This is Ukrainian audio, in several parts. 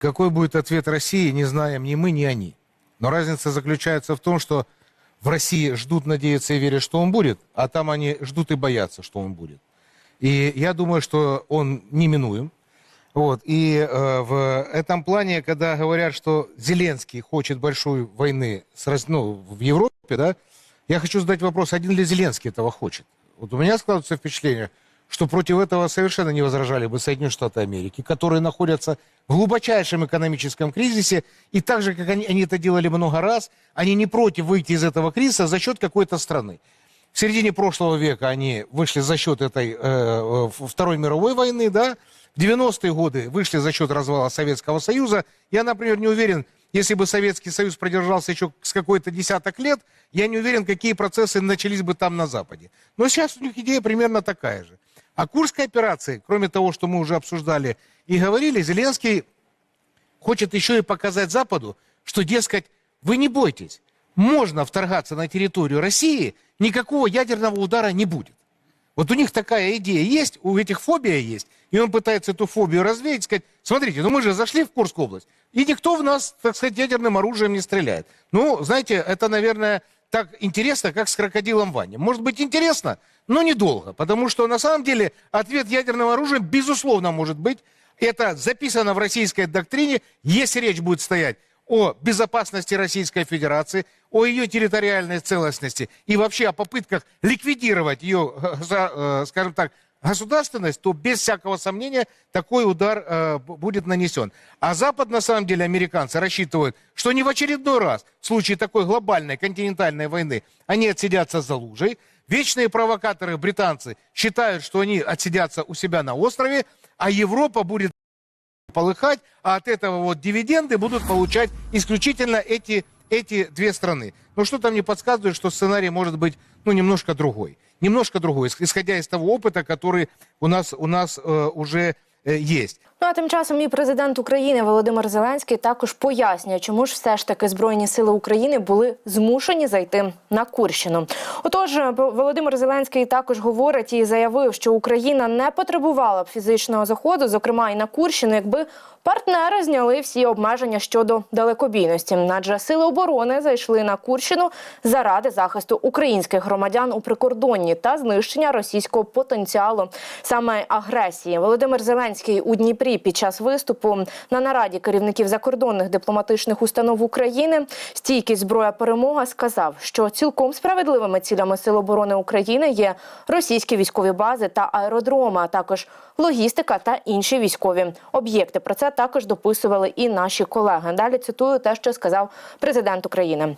Какой будет ответ России, не знаем ни мы, ни они. Но разница заключается в том, что в России ждут, надеются и верят, что он будет, а там они ждут и боятся, что он будет. И я думаю, что он неминуем. Вот. И э, в этом плане, когда говорят, что Зеленский хочет большой войны с, ну, в Европе, да, я хочу задать вопрос, один ли Зеленский этого хочет? Вот у меня складывается впечатление, что против этого совершенно не возражали бы Соединенные Штаты Америки, которые находятся в глубочайшем экономическом кризисе, и так же, как они, они это делали много раз, они не против выйти из этого кризиса за счет какой-то страны. В середине прошлого века они вышли за счет этой э, э, Второй мировой войны, да. В 90-е годы вышли за счет развала Советского Союза. Я, например, не уверен, если бы Советский Союз продержался еще с какой-то десяток лет, я не уверен, какие процессы начались бы там на Западе. Но сейчас у них идея примерно такая же. А Курской операции, кроме того, что мы уже обсуждали и говорили, Зеленский хочет еще и показать Западу, что, дескать, вы не бойтесь, можно вторгаться на территорию России, никакого ядерного удара не будет. Вот у них такая идея есть, у этих фобия есть, и он пытается эту фобию развеять, сказать, смотрите, ну мы же зашли в Курскую область, и никто в нас, так сказать, ядерным оружием не стреляет. Ну, знаете, это, наверное, так интересно, как с крокодилом Ваней. Может быть интересно, но недолго, потому что на самом деле ответ ядерным оружием, безусловно, может быть. Это записано в российской доктрине, если речь будет стоять о безопасности Российской Федерации, о ее территориальной целостности и вообще о попытках ликвидировать ее, э, э, скажем так, государственность, то без всякого сомнения такой удар э, будет нанесен. А Запад, на самом деле, американцы рассчитывают, что не в очередной раз, в случае такой глобальной континентальной войны, они отсидятся за лужей. Вечные провокаторы, британцы, считают, что они отсидятся у себя на острове, а Европа будет полыхать, а от этого вот дивиденды будут получать исключительно эти, эти две страны. Но что-то мне подсказывает, что сценарий может быть ну, немножко другой. Немножко другой, ис- исходя из того опыта, который у нас, у нас э, уже э, есть. Ну а тим часом і президент України Володимир Зеленський також пояснює, чому ж все ж таки збройні сили України були змушені зайти на Курщину. Отож, Володимир Зеленський також говорить і заявив, що Україна не потребувала б фізичного заходу, зокрема і на Курщину, якби партнери зняли всі обмеження щодо далекобійності. Адже сили оборони зайшли на Курщину заради захисту українських громадян у прикордонні та знищення російського потенціалу саме агресії. Володимир Зеленський у Дніпрі під час виступу на нараді керівників закордонних дипломатичних установ України стійкість зброя перемога сказав, що цілком справедливими цілями Сил оборони України є російські військові бази та аеродроми, а також логістика та інші військові об'єкти. Про це також дописували і наші колеги. Далі цитую те, що сказав президент України.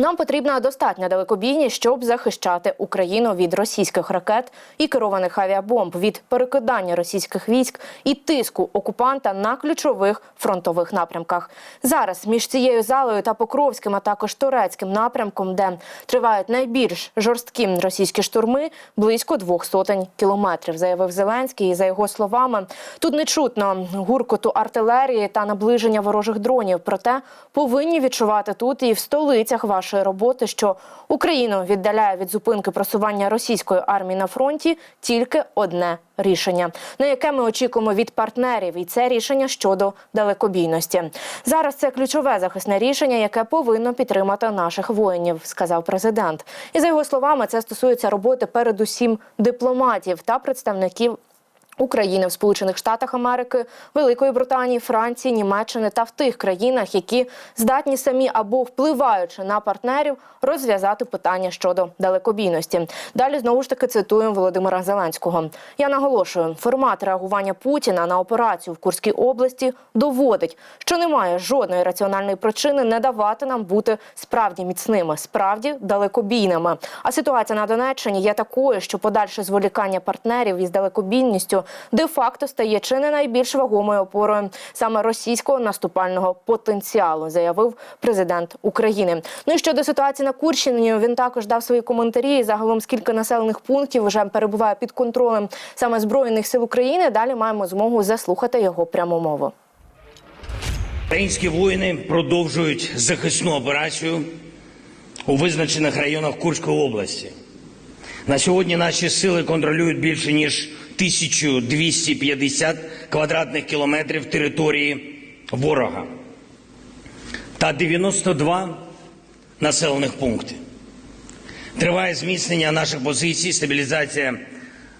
Нам потрібна достатня далекобійність, щоб захищати Україну від російських ракет і керованих авіабомб, від перекидання російських військ і тиску окупанта на ключових фронтових напрямках. Зараз між цією залою та Покровським, а також турецьким напрямком, де тривають найбільш жорсткі російські штурми, близько двох сотень кілометрів, заявив Зеленський. І за його словами, тут не чутно гуркоту артилерії та наближення ворожих дронів. Проте повинні відчувати тут і в столицях вашої роботи, що Україну віддаляє від зупинки просування російської армії на фронті тільки одне рішення, на яке ми очікуємо від партнерів, і це рішення щодо далекобійності. Зараз це ключове захисне рішення, яке повинно підтримати наших воїнів, сказав президент. І за його словами, це стосується роботи передусім дипломатів та представників України в Сполучених Штатах Америки, Великої Британії, Франції, Німеччини та в тих країнах, які здатні самі або впливаючи на партнерів, розв'язати питання щодо далекобійності. Далі знову ж таки цитуємо Володимира Зеленського. Я наголошую, формат реагування Путіна на операцію в Курській області доводить, що немає жодної раціональної причини не давати нам бути справді міцними, справді далекобійними. А ситуація на Донеччині є такою, що подальше зволікання партнерів із далекобійністю де-факто стає чи не найбільш вагомою опорою саме російського наступального потенціалу, заявив президент України. Ну і щодо ситуації на Курщині, він також дав свої коментарі. Загалом скільки населених пунктів вже перебуває під контролем саме збройних сил України. Далі маємо змогу заслухати його пряму мову. Українські воїни продовжують захисну операцію у визначених районах Курської області. На сьогодні наші сили контролюють більше ніж 1250 квадратних кілометрів території ворога та 92 населених пункти. Триває зміцнення наших позицій, стабілізація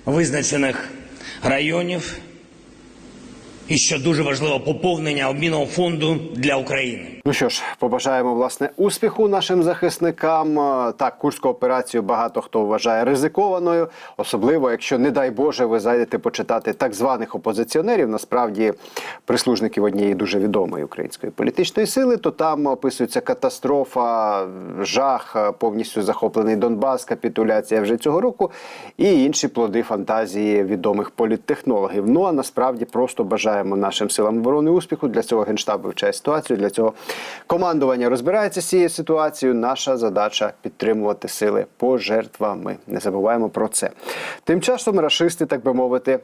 визначених районів і, що дуже важливо, поповнення обмінного фонду для України. Ну що ж, побажаємо власне успіху нашим захисникам. Е, Так, курську операцію багато хто вважає ризикованою, особливо якщо, не дай Боже, ви зайдете почитати так званих опозиціонерів, насправді прислужників однієї дуже відомої української політичної сили, то там описується катастрофа, жах, е, повністю захоплений Донбас, капітуляція вже цього року і інші плоди фантазії відомих політтехнологів. Ну а насправді просто бажаємо нашим силам оборони успіху. Для цього генштаб вивчає ситуацію. Для цього командування розбирається з цією ситуацією. Наша задача підтримувати сили пожертвами. Не забуваємо про це. Тим часом рашисти, так би мовити.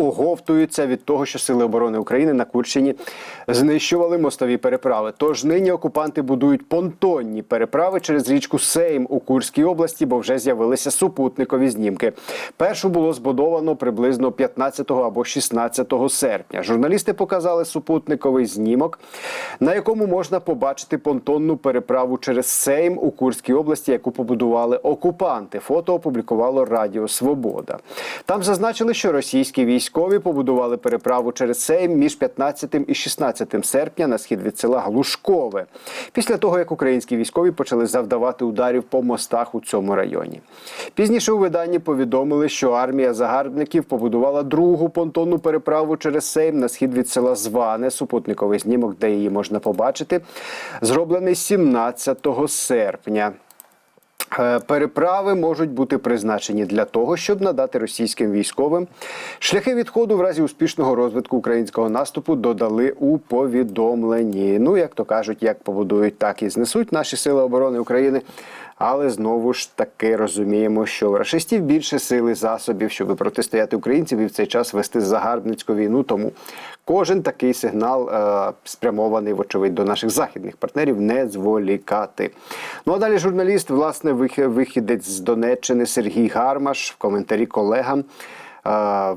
Оговтуються від того, що сили оборони України на Курщині знищували мостові переправи. Тож нині окупанти будують понтонні переправи через річку Сейм у Курській області, бо вже з'явилися супутникові знімки. Першу було збудовано приблизно 15 або 16 серпня. Журналісти показали супутниковий знімок, на якому можна побачити понтонну переправу через Сейм у Курській області, яку побудували окупанти. Фото опублікувало Радіо Свобода. Там зазначили, що російські військові побудували переправу через Сейм між 15 і 16 серпня на схід від села Глушкове. Після того, як українські військові почали завдавати ударів по мостах у цьому районі. Пізніше у виданні повідомили, що армія загарбників побудувала другу понтонну переправу через Сейм на схід від села Зване. Супутниковий знімок, де її можна побачити, зроблений 17 серпня. Е, Переправи можуть бути призначені для того, щоб надати російським військовим шляхи відходу в разі успішного розвитку українського наступу додали у повідомленні. Ну, як то кажуть, як побудують, так і знесуть наші сили оборони України. Але знову ж таки розуміємо, що у рашистів більше сили засобів, щоб протистояти українців і в цей час вести загарбницьку війну. Тому кожен такий сигнал е, спрямований, вочевидь, до наших західних партнерів не зволікати. Ну а далі журналіст, власне, вих- вихідець з Донеччини Сергій Гармаш в коментарі колегам.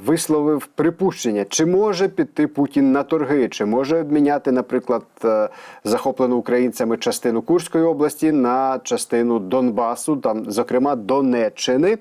Висловив припущення, чи може піти Путін на торги, чи може обміняти, наприклад, е, захоплену українцями частину Курської області на частину Донбасу, там, зокрема Донеччини.